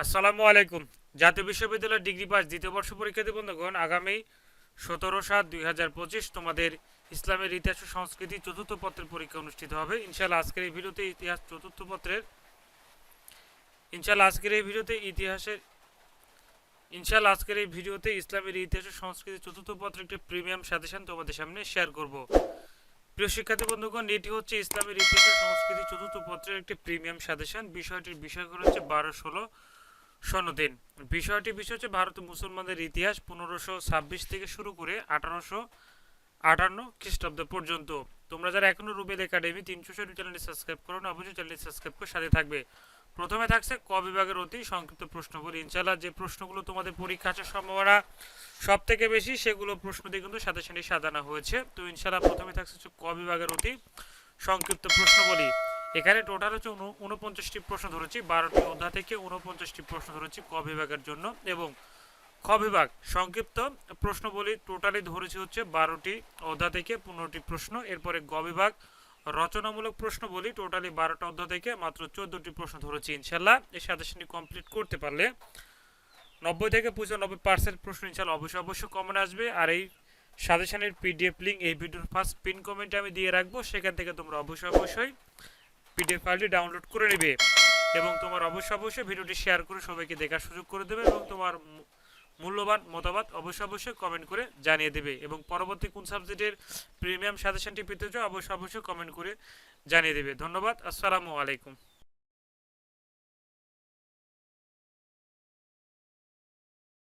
আসসালামু আলাইকুম। জাতীয় বিশ্ববিদ্যালয় ডিগ্রি পাস দ্বিতীয় বর্ষ পরীক্ষার্থী বন্ধুগণ, আগামী সতেরো সাত দুই তোমাদের ইসলামের ইতিহাস ও সংস্কৃতি চতুর্থ পত্রের পরীক্ষা অনুষ্ঠিত হবে। ইনশাল্লাহ আজকের এই ভিডিওতে ইতিহাস চতুর্থ পত্রের ইনশাল্লাহ আজকের এই ভিডিওতে ইতিহাসের ইনশাল্লাহ আজকের এই ভিডিওতে ইসলামের ইতিহাস ও সংস্কৃতি চতুর্থ পত্রের একটি প্রিমিয়াম সাজেশন তোমাদের সামনে শেয়ার করব। প্রিয় শিক্ষার্থী বন্ধুগণ, এটি হচ্ছে ইসলামের ইতিহাস ও সংস্কৃতি চতুর্থ পত্রের একটি প্রিমিয়াম সাজেশন। বিষয়টির বিষয়গুলো হচ্ছে বারো, ষোলো সনদিন বিষয়টি বিষয় হচ্ছে ভারত মুসলমানদের ইতিহাস পনেরোশো ছাব্বিশ থেকে শুরু করে আঠারোশো আটান্ন খ্রিস্টাব্দ পর্যন্ত। তোমরা যারা এখনও রুবেল একাডেমি তিনশো ষাট চ্যানেলটি সাবস্ক্রাইব করো না, অবশ্যই চ্যানেলটি সাবস্ক্রাইব করে সাথে থাকবে। প্রথমে থাকছে ক বিভাগের অতি সংক্ষিপ্ত প্রশ্নগুলি। ইনশাল্লাহ যে প্রশ্নগুলো তোমাদের পরীক্ষা আসার সম্ভাবনা সব থেকে বেশি, সেগুলো প্রশ্ন দিয়ে কিন্তু সাথে সাথে সাজানো হয়েছে। তো ইনশাল্লাহ প্রথমে থাকছে ক বিভাগের অতি সংক্ষিপ্ত প্রশ্নবলী এখানে টোটাল হচ্ছে উন- উনপঞ্চাশটি প্রশ্ন ধরেছি, বারোটি অধ্যায় থেকে উনপঞ্চাশটি প্রশ্ন ধরেছি ক বিভাগের জন্য এবং খ বিভাগ সংক্ষিপ্ত প্রশ্নবলী টোটালি ধরেছি হচ্ছে বারোটি অধ্যায় থেকে পনেরোটি প্রশ্ন, এরপরে গ বিভাগ রচনামূলক প্রশ্ন বলি টোটালি বারোটা অধ্যায় থেকে মাত্র চোদ্দটি প্রশ্ন ধরেছি ইনশাল্লাহ এই সাজেশনটি কমপ্লিট করতে পারলে নব্বই থেকে পঁচানব্বই পার্সেন্ট প্রশ্ন ইনশাল্লাহ অবশ্যই অবশ্যই কমন আসবে, আর এই সাজেশনের পিডিএফ লিঙ্ক এই ভিডিওর ফার্স্ট পিন কমেন্টে আমি দিয়ে রাখব, সেখান থেকে তোমরা অবশ্যই অবশ্যই পিডিএফ ফাইলটি ডাউনলোড করে নেবে এবং তোমার অবশ্য অবশ্যই ভিডিওটি শেয়ার করে সবাইকে দেখার সুযোগ করে দেবে এবং তোমার মূল্যবান মতামত অবশ্যই অবশ্যই কমেন্ট করে জানিয়ে দেবে এবং পরবর্তী কোন সাবজেক্টের প্রিমিয়াম সাজেশনটি পেতে চাও অবশ্যই অবশ্যই কমেন্ট করে জানিয়ে দেবে। ধন্যবাদ, আসসালামু আলাইকুম।